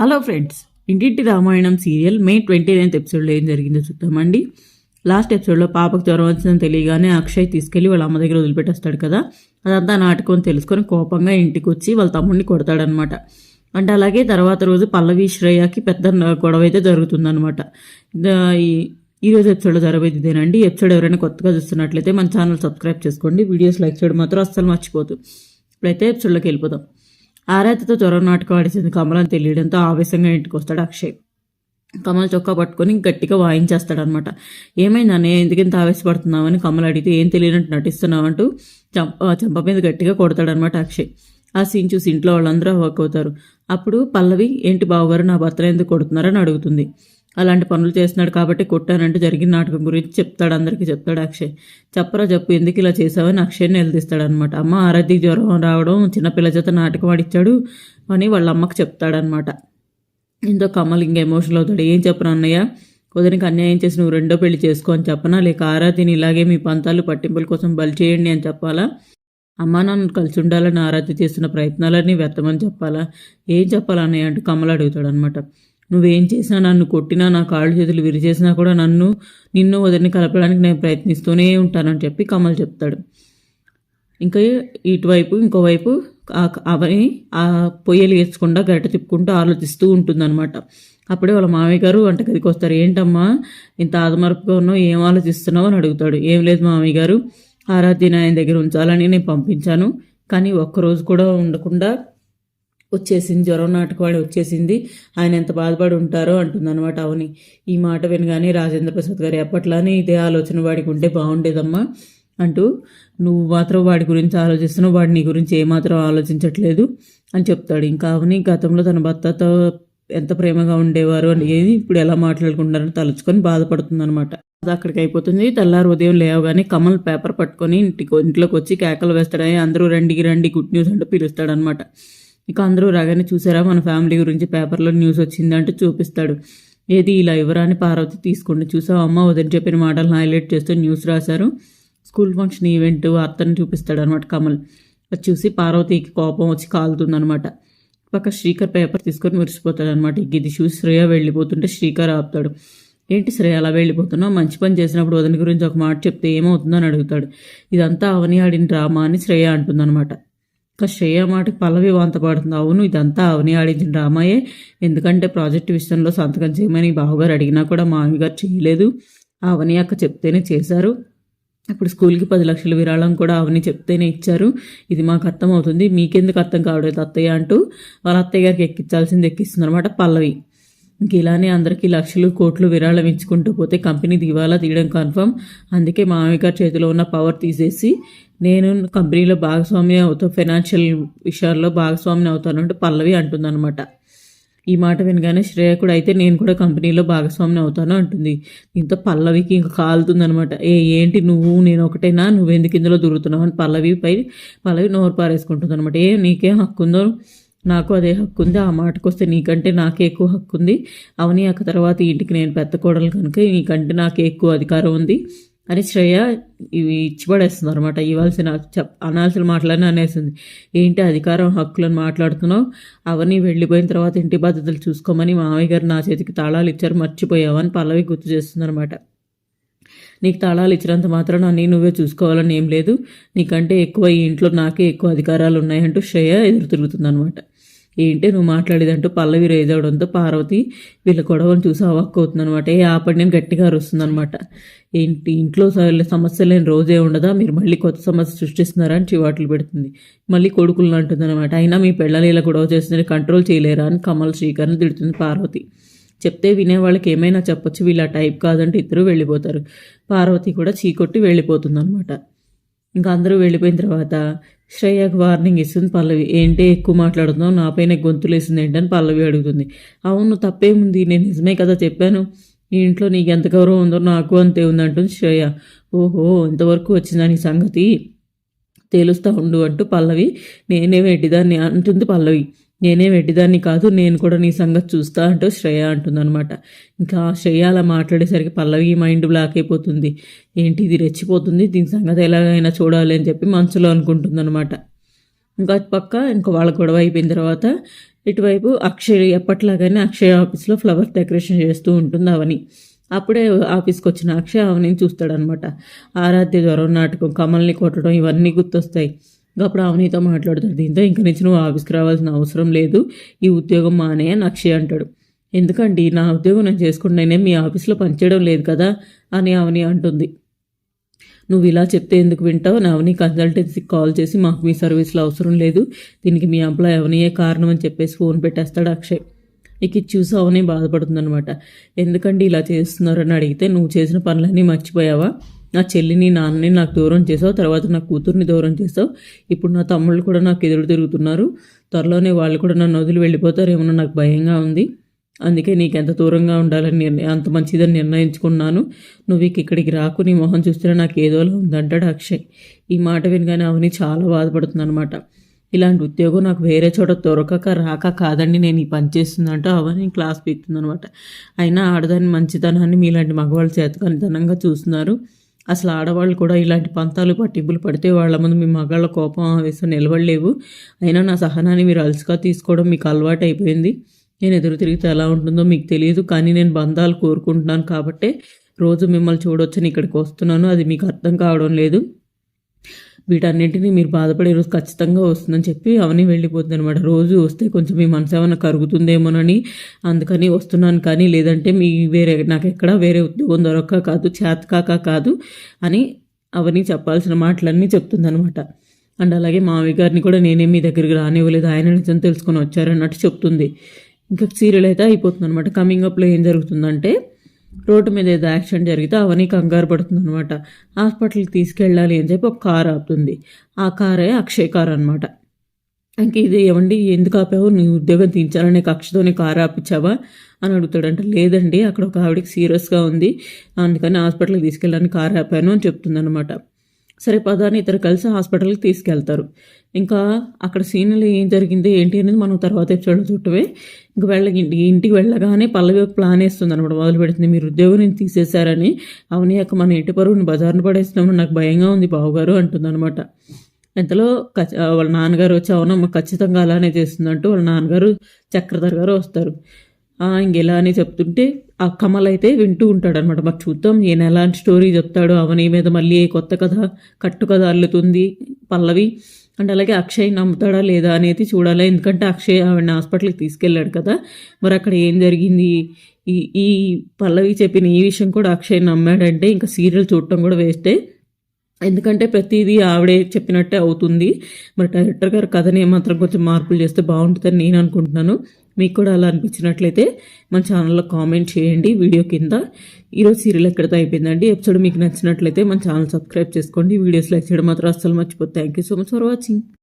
Hello friends Intinti Ramayanam serial May twenty ninth ఎపిసోడ్లో ఏం జరిగిందో చూద్దామండి. లాస్ట్ ఎపిసోడ్లో పాపకు జ్వరం వచ్చిందని తెలియగానే అక్షయ్ తీసుకెళ్ళి వాళ్ళ అమ్మ దగ్గర వదిలిపెట్టేస్తాడు కదా. అదంతా నాటకం తెలుసుకొని కోపంగా ఇంటికి వచ్చి వాళ్ళ తమ్ముడిని కొడతాడనమాట. అంటే అలాగే తర్వాత రోజు పల్లవి శ్రేయకి పెద్ద గొడవ అయితే జరుగుతుందనమాట. ఈరోజు ఈ- ఎపిసోడ్లో జరగబోయేది ఇదేనండి. ఎపిసోడ్ ఎవరైనా కొత్తగా చూస్తున్నట్లయితే మన ఛానల్ సబ్స్క్రైబ్ చేసుకోండి. వీడియోస్ లైక్ చేయడం మాత్రం అస్సలు మర్చిపోదు ఇప్పుడైతే ఎపిసోడ్లోకి వెళ్ళిపోదాం. ఆరాధ్యతో జ్వరం నాటకం ఆడిసింది కమలని తెలియడంతో ఆవేశంగా ఇంటికి వస్తాడు అక్షయ్. కమల్ చొక్కా పట్టుకొని గట్టిగా వాయించేస్తాడనమాట ఏమైంది అన్నయ్య ఎందుకు ఆవేశపడుతున్నావని కమల్ అడిగితే ఏం తెలియనట్టు నటిస్తున్నావంటూ చంప చంప మీద గట్టిగా కొడతాడనమాట అక్షయ్. ఆ సీన్ చూసి ఇంట్లో వాళ్ళందరూ వర్క్ అవుతారు. అప్పుడు పల్లవి ఏంటి బావగారు నా భర్తను ఎందుకు కొడుతున్నారని అడుగుతుంది. అలాంటి పనులు చేస్తున్నాడు కాబట్టి కొట్టానంటే జరిగిన నాటకం గురించి చెప్తాడు అందరికీ చెప్తాడు అక్షయ్. చెప్పరా చెప్పు ఎందుకు ఇలా చేసావని అక్షయ్ని నిలదీస్తాడు అనమాట అమ్మ ఆరాధ్య జ్వరం రావడం చిన్నపిల్ల చేత నాటకం ఆడిచ్చాడు అని వాళ్ళ అమ్మకి చెప్తాడనమాట. ఇంత కమల్ ఇంకా ఎమోషనల్ అవుతాడు. ఏం చెప్పను అన్నయ్య? కుదరికి అన్యాయం చేసి నువ్వు రెండో పెళ్ళి చేసుకో అని చెప్పనా? లేక ఆరాధ్యని ఇలాగే మీ పంతాలు పట్టింపుల కోసం బలి చేయండి అని చెప్పాలా? అమ్మా నన్ను కలిసి ఉండాలని ఆరాధ్య చేస్తున్న ప్రయత్నాలన్నీ వ్యర్థమని చెప్పాలా? ఏం చెప్పాలన్నయ్య అంటూ కమల్ అడుగుతాడు అనమాట నువ్వేం చేసినా నన్ను కొట్టినా నా కాళ్ళు చేతులు విరిచేసినా కూడా నన్ను నిన్ను వదిలిని కలపడానికి నేను ప్రయత్నిస్తూనే ఉంటానని చెప్పి కమల్ చెప్తాడు. ఇంకా ఇటువైపు ఇంకోవైపు అవని ఆ పొయ్యలు వేసుకుండా గరిట తిప్పుకుంటూ ఆలోచిస్తూ ఉంటుందన్నమాట. అప్పుడే వాళ్ళ మామయ్య గారు వంటగదికి వస్తారు. ఏంటమ్మా ఇంత ఆదమరపుగా ఉన్నావు ఏం ఆలోచిస్తున్నావు? అని అడుగుతాడు. ఏం లేదు మామయ్య గారు ఆరాధ్యని ఆయన దగ్గర ఉంచాలని నేను పంపించాను. కానీ ఒక్కరోజు కూడా ఉండకుండా వచ్చేసింది జ్వరం నాటకవాడి వచ్చేసింది. ఆయన ఎంత బాధపడి ఉంటారో అంటుందన్నమాట అవని. ఈ మాట వినగానే రాజేంద్ర ప్రసాద్ గారు ఎప్పట్లానే ఇదే ఆలోచన వాడికి ఉంటే బాగుండేదమ్మా అంటూ నువ్వు మాత్రం వాడి గురించి ఆలోచిస్తున్నావు వాడు నీ గురించి ఏమాత్రం ఆలోచించట్లేదు అని చెప్తాడు. ఇంకా అవని గతంలో తన భర్తతో ఎంత ప్రేమగా ఉండేవారు అని ఇప్పుడు ఎలా మాట్లాడుకుంటారని తలుచుకొని బాధపడుతుందనమాట అది అక్కడికి అయిపోతుంది. తెల్లారు ఉదయం లేవగానే కమల్ పేపర్ పట్టుకొని ఇంటికి ఇంట్లోకి వచ్చి కేకలు వేస్తాడని అందరూ రండి రండి గుడ్ న్యూస్ అంటూ పిలుస్తాడనమాట ఇక అందరూ రాగానే చూసారా మన ఫ్యామిలీ గురించి పేపర్లో న్యూస్ వచ్చింది చూపిస్తాడు. ఏది ఇలా ఎవరాని పార్వతి తీసుకోండి చూసావు? అమ్మ వదిలి చెప్పిన మాటలను హైలైట్ చేస్తూ న్యూస్ రాశారు. స్కూల్ ఫంక్షన్ ఈవెంట్ వార్తను చూపిస్తాడు అనమాట కమల్. అది చూసి పార్వతికి కోపం వచ్చి కాలుతుందనమాట పక్క శ్రీకర్ పేపర్ తీసుకొని మురిసిపోతాడు అనమాట ఇది చూసి శ్రేయ వెళ్ళిపోతుంటే శ్రీకర్ ఆపుతాడు. ఏంటి శ్రేయ అలా వెళ్ళిపోతున్నావు? మంచి పని చేసినప్పుడు వదిన గురించి ఒక మాట చెప్తే ఏమవుతుందని అడుగుతాడు. ఇదంతా అవని ఆడిన డ్రామా అని శ్రేయ అంటుందన్నమాట. ఇంకా శ్రేయ మాటకి పల్లవి వంత పడుతుంది. అవును ఇదంతా అవని ఆడించిన డ్రామాయే ఎందుకంటే ప్రాజెక్ట్ విషయంలో సంతకం చేయమని బావగారు అడిగినా కూడా మామిగారు గారు చేయలేదు. అవని అక్క చెప్తేనే చేశారు. ఇప్పుడు స్కూల్కి పది లక్షల విరాళం కూడా అవని చెప్తేనే ఇచ్చారు. ఇది మాకు అర్థం అవుతుంది మీకెందుకు అర్థం కావడలేదు అత్తయ్య అంటూ. వాళ్ళ అత్తయ్య గారికి ఎక్కించాల్సింది ఎక్కిస్తుంది అనమాట పల్లవి. ఇంక ఇలానే అందరికీ లక్షలు కోట్లు విరాళం ఇచ్చుకుంటూ పోతే కంపెనీ దివాలా తీయడం కన్ఫర్మ్. అందుకే మామయ్య గారి చేతిలో ఉన్న పవర్ తీసేసి నేను కంపెనీలో భాగస్వామి అవుతా ఫైనాన్షియల్ విషయాల్లో భాగస్వామిని అవుతానంటూ పల్లవి అంటుందన్నమాట. ఈ మాట వినగానే శ్రేయ కూడా అయితే నేను కూడా కంపెనీలో భాగస్వామిని అవుతాను అంటుంది. దీంతో పల్లవికి ఇంకా కాలుతుందనమాట ఏ ఏంటి నువ్వు? నేను ఒకటేనా? నువ్వెందుకు ఇందులో దొరుకుతున్నావు? అని పల్లవిపై పల్లవి నోరు పారేసుకుంటుంది అనమాట ఏ నీకేం హక్కు ఉందో నాకు అదే హక్కు ఉంది ఆ మాటకు వస్తే నీకంటే నాకే ఎక్కువ హక్కు ఉంది అవని అక్క తర్వాత ఇంటికి నేను పెద్ద కోడలు కనుక నీకంటే నాకే ఎక్కువ అధికారం ఉంది. అని శ్రేయ ఇవి ఇచ్చి పడేస్తుంది అనమాట ఇవ్వాల్సిన చెప్ అనాల్సిన మాటలని అనేసింది ఏంటి అధికారం హక్కులను మాట్లాడుతున్నావు? అవన్నీ వెళ్ళిపోయిన తర్వాత ఇంటి బాధ్యతలు చూసుకోమని మామయ్య గారు నా చేతికి తాళాలు ఇచ్చారు. మర్చిపోయావని పల్లవి గుర్తు చేస్తుంది అనమాట నీకు తాళాలు ఇచ్చినంత మాత్రం అన్నీ నువ్వే చూసుకోవాలని ఏం లేదు. నీకంటే ఎక్కువ ఈ ఇంట్లో నాకే ఎక్కువ అధికారాలు ఉన్నాయంటూ శ్రేయ ఎదురు తిరుగుతుందనమాట ఏంటి నువ్వు మాట్లాడేదంటూ పల్లవి రేజవడంతో పార్వతి వీళ్ళ గొడవను చూసి అవాక్ అవుతుందనమాట ఏ ఆపడి నేను గట్టిగా అరుస్తుందనమాట ఏంటి ఇంట్లో సమస్య లేని రోజే ఉండదా? మీరు మళ్ళీ కొత్త సమస్య సృష్టిస్తున్నారా అని చివాట్లు పెడుతుంది. మళ్ళీ కొడుకులను అంటుందన్నమాట. అయినా మీ పిల్లలు ఇలా గొడవ చేస్తుంది కంట్రోల్ చేయలేరా అని కమల్ శ్రీకర్ని తిడుతుంది పార్వతి. చెప్తే వినేవాళ్ళకి ఏమైనా చెప్పొచ్చు వీళ్ళ టైప్ కాదంటే ఇద్దరు వెళ్ళిపోతారు. పార్వతి కూడా చీకొట్టి వెళ్ళిపోతుంది అనమాట ఇంకా అందరూ వెళ్ళిపోయిన తర్వాత శ్రేయకు వార్నింగ్ ఇస్తుంది పల్లవి ఏంటి ఎక్కువ మాట్లాడుతున్నావు? నాపైన గొంతులేసింది ఏంటని పల్లవి అడుగుతుంది. అవును తప్పేముంది? నేను నిజమే కదా చెప్పాను. ఈ ఇంట్లో నీకు ఎంత గౌరవం ఉందో నాకు అంతే ఉంది అంటుంది శ్రేయ. ఓహో ఇంతవరకు వచ్చిందా నీ సంగతి? తేలుస్తా ఉండు అంటూ పల్లవి నేనే వెడ్డిదాన్ని అంటుంది పల్లవి. నేనే వెడ్డిదాన్ని కాదు నేను కూడా నీ సంగతి చూస్తా అంటూ శ్రేయ అంటుందన్నమాట. ఇంకా శ్రేయ అలా మాట్లాడేసరికి పల్లవి మైండ్ బ్లాక్ అయిపోతుంది. ఏంటి ఇది రెచ్చిపోతుంది? దీని సంగతి ఎలాగైనా చూడాలి అని చెప్పి మనసులో అనుకుంటుందన్నమాట. ఇంకా అటు పక్క ఇంకా వాళ్ళ గొడవ అయిపోయిన తర్వాత ఇటువైపు అక్షయ్ ఎప్పట్లాగానే అక్షయ్ ఆఫీస్లో ఫ్లవర్ డెకరేషన్ చేస్తూ ఉంటుంది అవని. అప్పుడే ఆఫీస్కి వచ్చిన అక్షయ్ అవని చూస్తాడనమాట ఆరాధ్య జ్వరం నాటకం కమల్ని కొట్టడం ఇవన్నీ గుర్తొస్తాయి. అప్పుడు అవనీతో మాట్లాడుతాడు. దీంతో ఇంక నుంచి నువ్వు ఆఫీస్కి రావాల్సిన అవసరం లేదు. ఈ ఉద్యోగం మానే అని అక్షయ్ అంటాడు. ఎందుకండి? నా ఉద్యోగం నేను చేసుకుంటేనే మీ ఆఫీస్లో పనిచేయడం లేదు కదా అని అవని అంటుంది. నువ్వు ఇలా చెప్తే ఎందుకు వింటావు? నా అవని కన్సల్టెన్సీకి కాల్ చేసి మాకు మీ సర్వీస్లో అవసరం లేదు. దీనికి మీ ఎంప్లాయ్ అవనియే కారణం అని చెప్పేసి ఫోన్ పెట్టేస్తాడు అక్షయ్. ఇక చూసి అవనే బాధపడుతుందనమాట ఎందుకండి ఇలా చేస్తున్నారని అడిగితే? నువ్వు చేసిన పనులన్నీ మర్చిపోయావా? నా చెల్లిని నాన్నని నాకు దూరం చేసావు తర్వాత నా కూతుర్ని దూరం చేసావు. ఇప్పుడు నా తమ్ముళ్ళు కూడా నాకు ఎదురు తిరుగుతున్నారు. త్వరలోనే వాళ్ళు కూడా నన్ను వదిలి వెళ్ళిపోతారేమో నాకు భయంగా ఉంది. అందుకే నీకు ఎంత దూరంగా ఉండాలని నిర్ణయం అంత మంచిదని నిర్ణయించుకున్నాను. నువ్వు ఇక్కడికి రాకు. నీ మొహం చూస్తే నాకు ఏదోలా ఉందంటాడు అక్షయ్. ఈ మాట వినగానే అవని చాలా బాధపడుతుంది అనమాట ఇలాంటి ఉద్యోగం నాకు వేరే చోట దొరకక రాక కాదండి. నేను ఈ పని చేస్తుందంటూ అవని క్లాస్ పీక్తుందనమాట అయినా ఆడదాని మంచితనాన్ని మీలాంటి మగవాళ్ళు చేతకనితనంగా చూస్తున్నారు. అసలు ఆడవాళ్ళు కూడా ఇలాంటి పంతాలు పట్టింపులు పడితే వాళ్ళ ముందు మీ మగాళ్ళ కోపం ఆవేశం నిలబడలేవు. అయినా నా సహనాన్ని మీరు అలసిగా తీసుకోవడం మీకు అలవాటు అయిపోయింది. నేను ఎదురు తిరిగితే ఎలా ఉంటుందో మీకు తెలియదు కానీ నేను బంధాలు కోరుకుంటున్నాను కాబట్టే రోజు మిమ్మల్ని చూడొచ్చని ఇక్కడికి వస్తున్నాను. అది మీకు అర్థం కావడం లేదు. వీటన్నింటినీ మీరు బాధపడే రోజు ఖచ్చితంగా వస్తుందని చెప్పి అవని వెళ్ళిపోతుంది అనమాట రోజు వస్తే కొంచెం మీ మనసు ఏమైనా కరుగుతుందేమోనని అందుకని వస్తున్నాను కానీ లేదంటే మీ వేరే నాకు ఎక్కడ వేరే ఉద్యోగం దొరక్క కాదు చేతకాక కాదు అని అవని చెప్పాల్సిన మాటలన్నీ చెప్తుందనమాట అండ్ అలాగే మావి గారిని కూడా నేనే మీ దగ్గరికి రానివ్వలేదు. ఆయన నిజం తెలుసుకొని వచ్చారన్నట్టు చెప్తుంది. ఇంకా సీరియల్ అయితే అయిపోతుంది అనమాట కమింగ్ అప్లో ఏం జరుగుతుందంటే రోడ్డు మీద ఏదో యాక్సిడెంట్ జరిగితే అవన్నీ కంగారు పడుతుంది అనమాట హాస్పిటల్కి తీసుకెళ్ళాలి అని చెప్పి ఒక కార్ ఆపుతుంది. ఆ కారే అక్షయ్ కార్ అనమాట ఇంక ఇది ఏమండి ఎందుకు ఆపావు? నీ ఉద్యోగం తీయించాలనే కక్షతోనే కారు ఆపించావా అని అడుగుతాడంటే. లేదండి అక్కడ ఒక ఆవిడకి సీరియస్గా ఉంది. అందుకని హాస్పిటల్కి తీసుకెళ్ళాలని కారు ఆపాను అని చెప్తుందనమాట సరే పదాన్ని ఇద్దరు కలిసి హాస్పిటల్కి తీసుకెళ్తారు. ఇంకా అక్కడ సీన్లో ఏం జరిగింది ఏంటి అనేది మనం తర్వాత ఎపిసోడ్లో చుట్టమే ఇంకా వెళ్ళ ఇంటికి వెళ్ళగానే పల్లవి ఒక ప్లాన్ వేస్తుంది అనమాట మొదలు పెడుతుంది మీరు ఉద్యోగం నేను తీసేశారని? అవని యొక్క మన ఇంటి పరువుని బజార్ను పడేస్తున్నాము నాకు భయంగా ఉంది బావగారు అంటుందన్నమాట. ఇంతలో వాళ్ళ నాన్నగారు వచ్చి అవునమ్మ ఖచ్చితంగా అలానే చేస్తుందంటూ వాళ్ళ నాన్నగారు చక్రధర్ గారు వస్తారు. ఇంకెలా అని చెప్తుంటే ఆ కమల్ అయితే వింటూ ఉంటాడనమాట మరి చూద్దాం ఈయన ఎలాంటి స్టోరీ చెప్తాడు అవని మీద మళ్ళీ కొత్త కథ కట్టు కథ అల్లుతుంది పల్లవి. అండ్ అలాగే అక్షయ్ నమ్ముతాడా లేదా అనేది చూడాలి. ఎందుకంటే అక్షయ్ ఆవిడని హాస్పిటల్కి తీసుకెళ్ళాడు కదా. మరి అక్కడ ఏం జరిగింది? ఈ ఈ పల్లవి చెప్పిన ఈ విషయం కూడా అక్షయ్ నమ్మాడంటే ఇంకా సీరియల్ చూడటం కూడా వేస్టే. ఎందుకంటే ప్రతిదీ ఆవిడే చెప్పినట్టే అవుతుంది. మరి డైరెక్టర్ గారు కథని ఏమాత్రం కొంచెం మార్పులు చేస్తే బాగుంటుందని నేను అనుకుంటున్నాను. మీకు కూడా అలా అనిపించినట్లయితే మన ఛానల్లో కామెంట్ చేయండి వీడియో కింద. ఈరోజు సీరియల్ ఎక్కడితో అయిపోయిందండి. ఎపిసోడ్ మీకు నచ్చినట్లయితే మన ఛానల్ సబ్స్క్రైబ్ చేసుకోండి. వీడియోస్ లైక్ చేయడం మాత్రం అస్సలు మర్చిపోతే thank you so much for watching